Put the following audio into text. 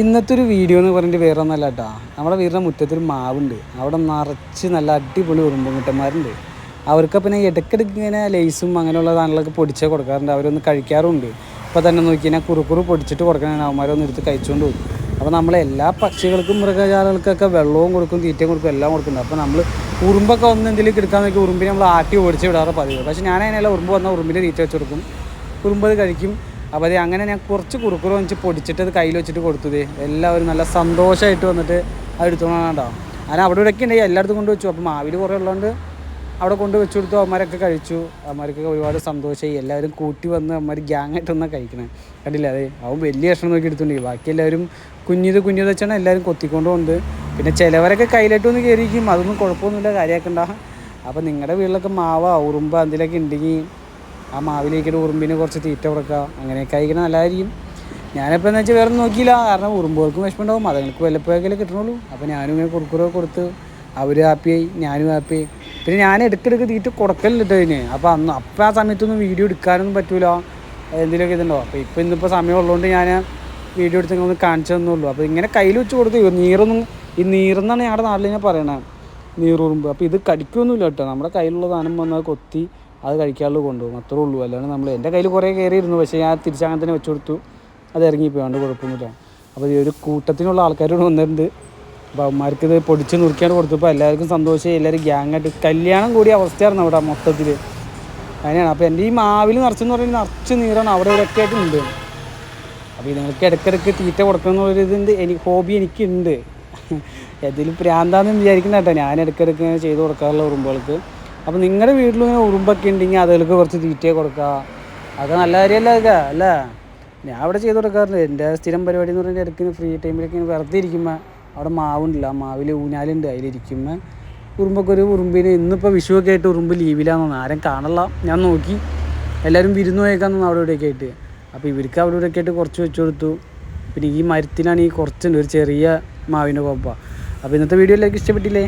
ഇന്നത്തെ ഒരു വീഡിയോ എന്ന് പറഞ്ഞിട്ട് വേറെ ഒന്നല്ല കേട്ടോ നമ്മുടെ വീടിന്റെ മുറ്റത്തൊരു മാവുണ്ട്. അവിടെ നിറച്ച് നല്ല അടിപൊളി ഉറുമ്പുമുട്ടന്മാരുണ്ട്. അവർക്ക് പിന്നെ ഇടയ്ക്കിടയ്ക്ക് ഇങ്ങനെ ലേസും അങ്ങനെയുള്ള സാധനങ്ങളൊക്കെ പൊടിച്ചേ കൊടുക്കാറുണ്ട്. അവരൊന്ന് കഴിക്കാറുണ്ട് ഇപ്പോൾ തന്നെ നോക്കി കഴിഞ്ഞാൽ കുറുക്കുറു പൊടിച്ചിട്ട് കൊടുക്കണ അവന്മാരൊന്ന് എടുത്ത് കഴിച്ചുകൊണ്ട് പോകും. അപ്പോൾ നമ്മൾ എല്ലാ പക്ഷികൾക്കും മൃഗജാലകൾക്കൊക്കെ വെള്ളവും കൊടുക്കും തീറ്റയും കൊടുക്കും എല്ലാം കൊടുക്കുന്നുണ്ട്. അപ്പോൾ നമ്മൾ ഉറുമ്പൊക്കെ വന്ന് എന്തെങ്കിലും കിടക്കാൻ നോക്കി ഉറുമ്പിനെ നമ്മൾ ആട്ടി ഓടിച്ച് വിടാറ് പതിവ്. പക്ഷേ ഞാൻ അതിനെല്ലാം ഉറുമ്പ് വന്നാൽ ഉറുമ്പിന്റെ തീറ്റ വെച്ച് കൊടുക്കും. ഉറുമ്പ് അത് കഴിക്കും. അപ്പോൾ അത് അങ്ങനെ ഞാൻ കുറച്ച് കുറുക്കുറ വെച്ച് പൊടിച്ചിട്ട് അത് കയ്യിൽ വെച്ചിട്ട് കൊടുത്തത് എല്ലാവരും നല്ല സന്തോഷമായിട്ട് വന്നിട്ട് അത് എടുത്തോണ്ടാ ഞാൻ അവിടെ ഇവിടെയൊക്കെ ഉണ്ടെങ്കിൽ എല്ലായിടത്തും കൊണ്ട് വെച്ചു. അപ്പോൾ മാവിൽ കുറേ ഉള്ളതുകൊണ്ട് അവിടെ കൊണ്ട് വെച്ചു കൊടുത്തു. അമ്മമാരൊക്കെ കഴിച്ചു. അമ്മമാർക്കൊക്കെ ഒരുപാട് സന്തോഷമായി എല്ലാവരും കൂട്ടി വന്ന് അമ്മമാർ ഗ്യാങ് ആയിട്ട് വന്നാൽ കഴിക്കണേ. കണ്ടില്ല? അതെ അവൻ വലിയ ഭക്ഷണം നോക്കി എടുത്തുണ്ടെങ്കിൽ ബാക്കി എല്ലാവരും കുഞ്ഞിത് കുഞ്ഞിത് വെച്ചാണ് എല്ലാവരും കൊത്തിക്കൊണ്ടുണ്ട് പിന്നെ ചിലവരൊക്കെ കയ്യിലിട്ട് വന്ന് കയറിയിരിക്കും അതൊന്നും കുഴപ്പമൊന്നുമില്ല. കാര്യമാക്കണ്ട. അപ്പോൾ നിങ്ങളുടെ വീട്ടിലൊക്കെ മാവ ഉറുമ്പ് എന്തെങ്കിലുമൊക്കെ ഉണ്ടെങ്കിൽ ആ മാവിലേക്കൊരു ഉറുമ്പിന് കുറച്ച് തീറ്റ കൊടുക്കുക. അങ്ങനെയൊക്കെ ആയിരിക്കണം നല്ലതായിരിക്കും. ഞാനിപ്പോൾ എന്ന് വെച്ചാൽ വേറെ നോക്കിയില്ല. കാരണം ഉറുമ്പുകൾക്കും വിഷമമുണ്ടാവും അതുങ്ങൾക്ക് വല്ലപ്പോഴൊക്കെ കിട്ടണുള്ളൂ. അപ്പോൾ ഞാനും ഇങ്ങനെ കുറുക്കുറ കൊടുത്ത് അവർ ഹാപ്പിയായി ഞാനും ഹാപ്പിയായി പിന്നെ ഞാൻ ഇടയ്ക്കിടയ്ക്ക് തീറ്റ കൊടുക്കലിട്ട് അതിന് അപ്പോൾ അന്ന് അപ്പോൾ ആ സമയത്തൊന്നും വീഡിയോ എടുക്കാനൊന്നും പറ്റൂല. എന്തെങ്കിലുമൊക്കെ ഇതുണ്ടോ? അപ്പോൾ ഇപ്പോൾ ഇന്നിപ്പോൾ സമയം ഉള്ളതുകൊണ്ട് ഞാൻ വീഡിയോ എടുത്ത് ഒന്ന് കാണിച്ചു തന്നുള്ളൂ. അപ്പോൾ ഇങ്ങനെ കയ്യിൽ വെച്ച് കൊടുത്ത് നീറൊന്നും ഈ നീറെന്നാണ് ഞങ്ങളുടെ നാട്ടിൽ ഞാൻ പറയണത് നീറുറുമ്പ്. അപ്പോൾ ഇത് കടിക്കൊന്നുമില്ല കേട്ടോ. നമ്മുടെ കയ്യിലുള്ള സാധനം വന്നാൽ കൊത്തി അത് കഴിക്കാനുള്ള കൊണ്ടുപോകും. അത്രേ ഉള്ളൂ. അല്ലാണ്ട് നമ്മൾ എന്റെ കയ്യിൽ കുറേ കയറിയിരുന്നു. പക്ഷേ ഞാൻ തിരിച്ചങ്ങനെ തന്നെ വെച്ചു കൊടുത്തു അത് ഇറങ്ങിപ്പോയാണ്ട് കുഴപ്പമൊന്നുമില്ല. അപ്പോൾ ഈ ഒരു കൂട്ടത്തിനുള്ള ആൾക്കാരോട് വന്നിട്ടുണ്ട്. അപ്പോൾ അവന്മാർക്ക് ഇത് പൊടിച്ച് നുറുക്കിയാണ് കൊടുത്തപ്പോൾ എല്ലാവർക്കും സന്തോഷമായി. എല്ലാവരും ഗ്യാങ്ങായിട്ട് കല്യാണം കൂടിയ അവസ്ഥയായിരുന്നു അവിടെ മൊത്തത്തിൽ. അങ്ങനെയാണ്. അപ്പോൾ എന്റെ ഈ മാവിൽ നിറച്ചെന്ന് പറയുന്നത് നിറച്ച് നീറാണ് അവിടെ ഇവിടെയൊക്കെ ആയിട്ട് ഉണ്ട്. അപ്പോൾ നിങ്ങൾക്ക് ഇടയ്ക്കിടയ്ക്ക് തീറ്റ കൊടുക്കണം എന്നുള്ളൊരു ഇതുണ്ട്. എനിക്ക് ഹോബി എനിക്കുണ്ട്. ഇതിൽ പ്രാന്താന്ന് വിചാരിക്കുന്ന കേട്ടോ. ഞാൻ ഇടയ്ക്കിടയ്ക്ക് ചെയ്ത് കൊടുക്കാറുള്ള ഉറുമ്പുകൾക്ക് അപ്പോൾ നിങ്ങളുടെ വീട്ടിൽ ഉറുമ്പൊക്കെ ഉണ്ടെങ്കിൽ അതുകൾക്ക് കുറച്ച് തീറ്റ കൊടുക്കുക അതൊക്കെ നല്ല കാര്യമല്ല അതൊക്കെ അല്ലേ? ഞാൻ അവിടെ ചെയ്ത് കൊടുക്കാറുണ്ട് എന്റെ സ്ഥിരം പരിപാടി എന്ന് പറഞ്ഞാൽ ഇടയ്ക്ക് ഫ്രീ ടൈമിലൊക്കെ വെറുതെ ഇരിക്കുമ്പോൾ അവിടെ മാവുണ്ടല്ല ആ മാവിൽ ഊഞ്ഞാലുണ്ട് അതിലിരിക്കുമ്പോൾ ഉറുമ്പൊക്കെ ഒരു ഉറുമ്പിന് ഇന്നിപ്പോൾ വിഷുവൊക്കെ ആയിട്ട് ഉറുമ്പ് ലീവിലാണെന്ന് ആരും കാണല്ല ഞാൻ നോക്കി. എല്ലാവരും വിരുന്ന് പോയേക്കാന്ന് അവിടെ ഇവിടെയൊക്കെ ആയിട്ട്. അപ്പോൾ ഇവർക്ക് അവിടെ ഇവിടെയൊക്കെ ആയിട്ട് കുറച്ച് വെച്ച് കൊടുത്തു. പിന്നെ ഈ മരത്തിനാണ് ഈ കുറച്ചുണ്ട് ഒരു ചെറിയ മാവിന്റെ കൊപ്പ. അപ്പോൾ ഇന്നത്തെ വീഡിയോ എല്ലാവർക്കും ഇഷ്ടപ്പെട്ടില്ലേ?